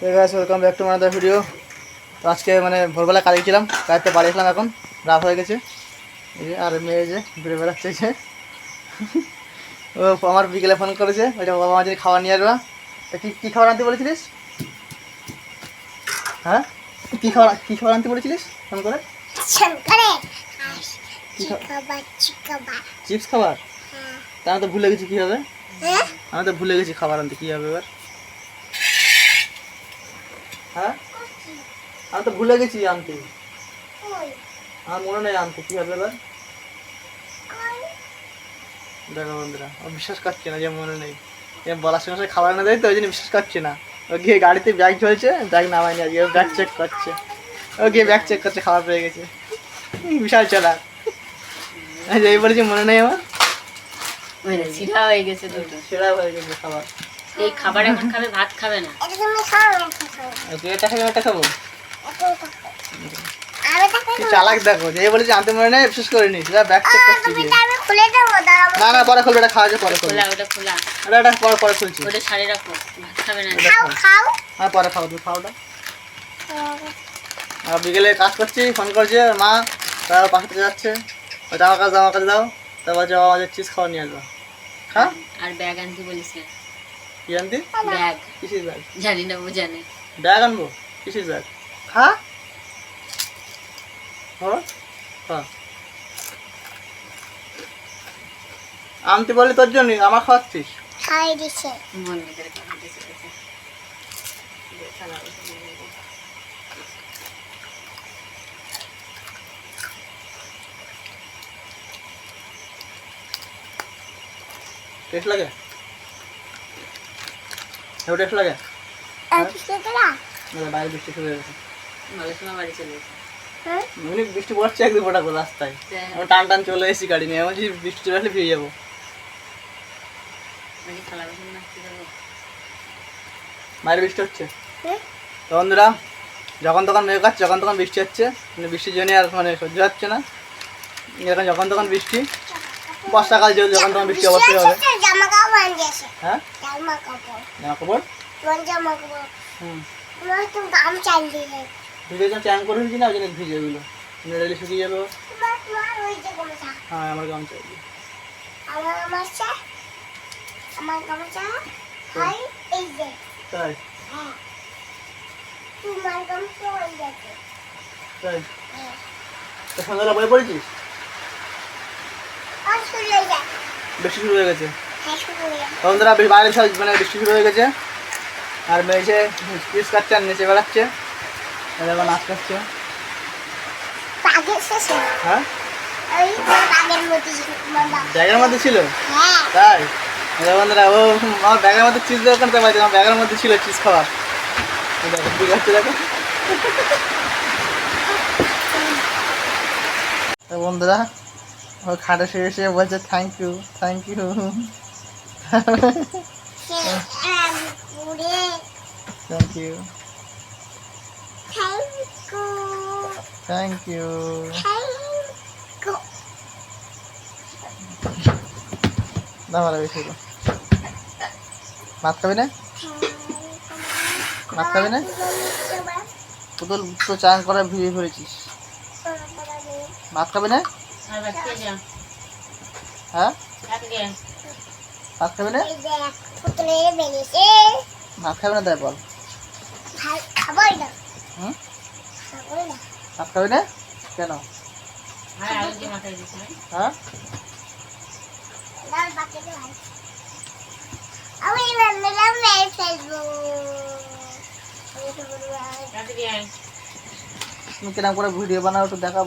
গাছ welcome back to মানাদার video তো আজকে মানে ভোরবেলা কাজে ছিলাম কাজতে বাড়ি আসলাম এখন রাত হয়ে গেছে। এই যে আর মেয়ে যে ঘুরে বেড়াচ্ছে যে। ও আমার বিকেলে ফোন করেছে ওইটা বাবা মাঝে খাবার নিয়ে আসবা। তা কী কী খাবার আনতে বলেছিলিস? হ্যাঁ? কী খাবার কী খাবার আনতে বলেছিলিস? ফোন করে। চিপস খাবার? হ্যাঁ। তা আমি তো ভুলে গেছি কী হবে হ্যাঁ? আমি তো ভুলে গেছি খাবার আনতে কী হবে এবার। হ্যাঁ? আমি তো ভুলে গেছি আনতে। আমার মনে নেই আনতে কী হবে এবার? দেখো বন্ধুরা ও বিশ্বাস করছে না যে মনে নেই। এ বলার সঙ্গে সঙ্গে খাবার না দেয় তো ওই জন্য বিশ্বাস করছে না। ও গিয়ে গাড়িতে ব্যাগ ঝলছে ব্যাগ নামায়নি আজকে ব্যাগ চেক করছে। ও গিয়ে ব্যাগ চেক করছে খাবার পেয়ে গেছে। বিশাল চলা এই এই বলেছি মনে নেই আমার? সিধা হয়ে গেছে দুটো। সেরা হয়ে গেছে খাবার। এই খাবার এখন খাবে ভাত খাবে না। চালাক দেখো যে এই বলেছি আনতে মনে নেই ব্যাগ চেক করছি না না পরে খুলবে এটা খাওয়া যায় পরে খুলবে। খোলা ওটা খোলা। এটা এটা পরে পরে খুলছি। ওটা রাখো ভাত খাবে না। খাও খাও। হ্যাঁ পরে খাও তুই খাওটা আর বিকেলে কাজ করছি ফোন করছে মা তার পাশে যাচ্ছে। জামা কাজ জামা কাজ দাও তারপর যে আমাদের চিজ খাওয়া নিয়ে আসবা। হ্যাঁ? আর ব্যাগ আনতে বলিস কি আনতি? ব্যাগ। কিসের ব্যাগ? জানি না ও জানে। ব্যাগ আনব? কিসের ব্যাগ? খা। ও আনতে বললি তোর জন্য আমার খাওয়াচ্ছিস? খাই দিছে। মন। টেস্ট লাগে? এও টেস্ট লাগে। বাইরে বৃষ্টি শুরু হয়ে গেছে। বাড়ি চলে এসে হ্যাঁ? এমনি বৃষ্টি পড়ছে ফোটা করে রাস্তায়। আমি টান টান চলে এসেছি গাড়ি নিয়ে। আমি বৃষ্টি চলে আসলে ফিরে যাব। বাইরে বৃষ্টি হচ্ছে। হ্যাঁ? তো বন্ধুরা যখন তখন মেঘ কাচ্ছে যখন তখন বৃষ্টি হচ্ছে। কিন্তু বৃষ্টির জন্য আর মানে সহ্য হচ্ছে না। এখন যখন তখন বৃষ্টি। বর্ষাকাল যেহেতু যখন তখন বৃষ্টি অবশ্যই হবে। হ্যাঁ? জামা কাপড়। জামা কাপড়? কোন জামা কাপড়। হুম। তোমার তো গাম চাল দিয়ে ভিজে যখন চ্যান করে দিচ্ছি না ওই জন্য ভিজে ওগুলো নেড়ালি শুকিয়ে যাবে তোমার তোমার ওই যে গামছা। হ্যাঁ আমার গামছা যে। আমার গামছা? আমার গামছা? আর এই যে। তাই? হ্যাঁ। তোমার গামছা ওই যে। তাই? হ্যাঁ। তো সন্ধ্যাবেলা বই পড়েছিস? আর শুরু হয়ে যায়। বৃষ্টি শুরু হয়ে গেছে। বন্ধুরা বেশ বাইরে সব মানে বৃষ্টি শুরু হয়ে গেছে। আর মেয়ে এসে পিস কাটছে আর নিচে বেড়াচ্ছে। আর নাচ করছে। হ্যাঁ? ব্যাগের মধ্যে ছিল হ্যাঁ। তাই? বন্ধুরা ও আমার ব্যাগের মধ্যে চিজ দোকান তো পাইছে আমার ব্যাগের মধ্যে ছিল চিজ দেখো ঠিক আছে দেখো। বন্ধুরা ও খাটে শুয়ে শুয়ে বলছে thank you thank you thank you thank you thank you না ভালো বেশি ভাত খাবি না? ভাত খাবি না? পুতুল তো চান করে ভিড়ে ফেলেছিস ভাত খাবি না? হ্যাঁ? ভাত খাবি না? ভাত খাবি না তাই বল। না। হুম? খাবই না। ভাত খাবি না? কেন? হ্যাঁ? তুমি কিরম করে ভিডিও বানাও একটু দেখা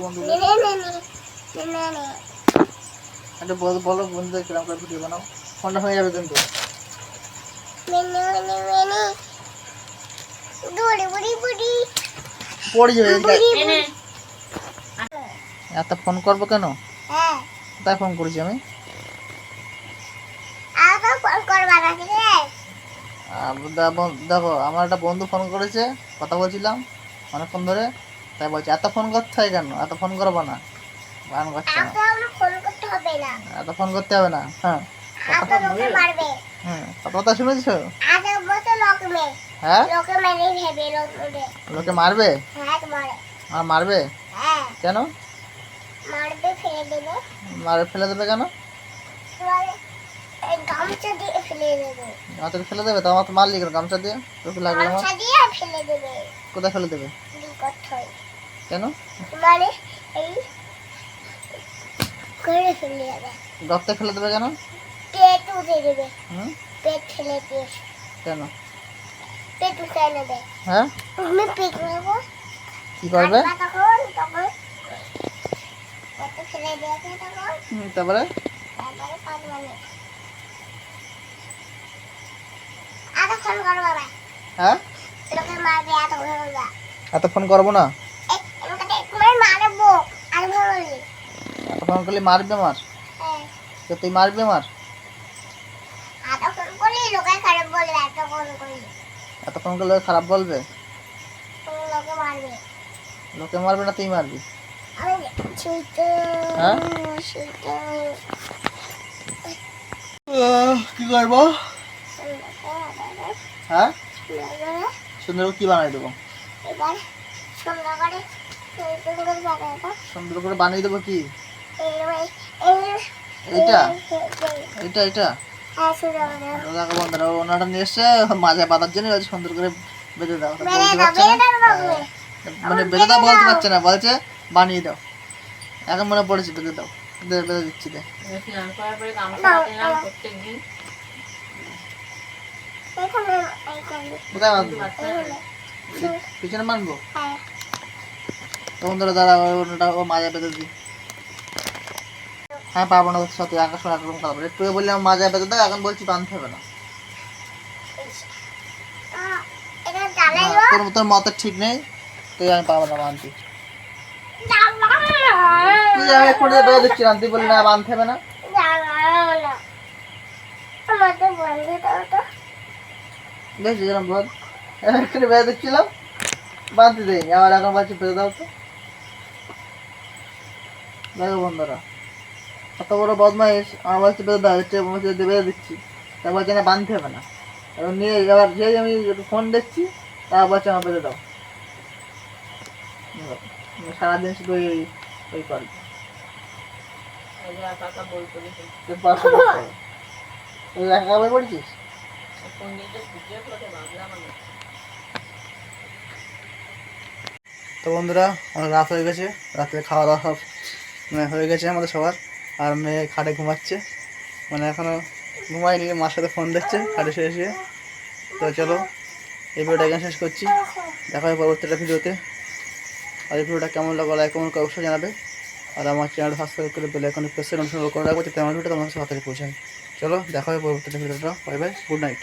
নে। একটু বল বলো বন্ধুদের কিরম করে ভিডিও বানাও। ফোনটা হয়ে যাবে কিন্তু। এত ফোন করব কেন? হ্যাঁ। তাই ফোন করেছি আমি। দেখো আমার একটা বন্ধু ফোন করেছে কথা বলছিলাম অনেকক্ষণ ধরে। তাই বলছে এত ফোন করতে হয় কেন? এত ফোন করব না। বান করছে না। হবে না। এত ফোন করতে হবে না হ্যাঁ। আগে লোকে মারবে। হ্যাঁ কথা শুনেছো? বসে লোক হ্যাঁ? লোকে মেরে ভেবে লোকে লোকে মারবে? হ্যাঁ তোমার আর মারবে? হ্যাঁ। কেন? মারবে ফেলে দেবে। মারে ফেলে দেবে কেন? গামছা দিয়ে ফেলে দেবে। আমাকে ফেলে দেবে? তো আমার তো মারলি কেন গামছা দিয়ে? তোকে লাগবে আমার? গামছা দিয়ে ফেলে দেবে। কোথায় ফেলে দেবে? কেন? মানে এই করে ফেলে যাবে গর্তে ফেলে দেবে কেন? পেট উঠে দেবে। পেট ফেলে কেন? পেট উঠে নেবে। হ্যাঁ? তুমি পেট নেব কি করবে? তখন তখন ফেলে দিয়েছে তখন। হুম, তারপরে? তারপরে কাটবা না। এতক্ষণ করব না। হ্যাঁ? এতক্ষণ করবা এত ফোন করব না তোমার মারবো আর ভাবলি ফোন করলে মারবে মার। তো তুই মারবি মার? এতক্ষণ করলি লোকে খারাপ বলবে লোকে মারবে। না তুই মারবি। হ্যাঁ? কি করব? হ্যাঁ? সুন্দর করে কি বানাই দেবো। সুন্দর করে বানিয়ে দেবো কি? এইটা? এইটা এটা হ্যাঁ দেখো বন্ধুরা ওনাটা নিয়ে এসছে মাঝে বাঁধার জন্য সুন্দর করে বেঁধে দাও। না। হ্যাঁ, মানে বেঁধে দাও বলতে পারছে না বলছে বানিয়ে দাও। এখন মনে পড়েছে বেঁধে দাও বেঁধে দিচ্ছি দে। কোথায় বাঁধবো? পিছনে মানবো হ্যাঁ। তো বন্ধুরা দাঁড়া ওটা ও মাজা বেঁধে দিই। হ্যাঁ পারব না সাথে আকাশ একরকম খারাপ একটু বললাম মাজা বেঁধে দাও এখন বলছি বাঁধতে হবে না। তোর তোর মতের ঠিক নেই তুই আমি পারব না বাঁধতে। তুই আমি এক্ষুনি বেঁধে দিচ্ছি না তুই বললি না বাঁধতে হবে না। বেশ যেরকম বল। এক্ষুনি বেঁধে দিচ্ছিলাম বাঁধতে দেয়নি আবার এখন বলছি বেঁধে দাও তো। দেখো বন্ধুরা। এত বড় বদমাইশ আমার বলছে বেঁধে দাও হচ্ছে বলছে যে বেঁধে দিচ্ছি। তা বলছে না বাঁধতে হবে না। এবার নিয়ে এবার যেই আমি ফোন দেখছি তা বলছে আমার বেঁধে দাও। সারাদিন শুধু ওই ওই করে কাকা বই পড়েছে তুই পড়াশোনা করতে হবে। একা বই পড়েছিস তো বন্ধুরা, অনেক রাত হয়ে গেছে। রাত্রে খাওয়া দাওয়া সব, হয়ে গেছে আমাদের সবার। আর মেয়ে খাটে ঘুমাচ্ছে। মানে এখনও ঘুমায়নি, মার সাথে ফোন দেখছে, খাটে শুয়ে শুয়ে। তো চলো, এই ভিডিওটা এখানে শেষ করছি। দেখা হয় পরবর্তীটা ভিডিওতে। আর এই ভিডিওটা কেমন লাগল লাইক কমেন্ট অবশ্যই জানাবে। আর আমার চ্যানেল সাবস্ক্রাইব করে বেল এখন প্রেস করে করে রাখব তেমন আমার ভিডিও তোমার তাড়াতাড়ি পৌঁছায়। চলো, দেখা হয় পরবর্তীটা ভিডিওটা। Bye bye good night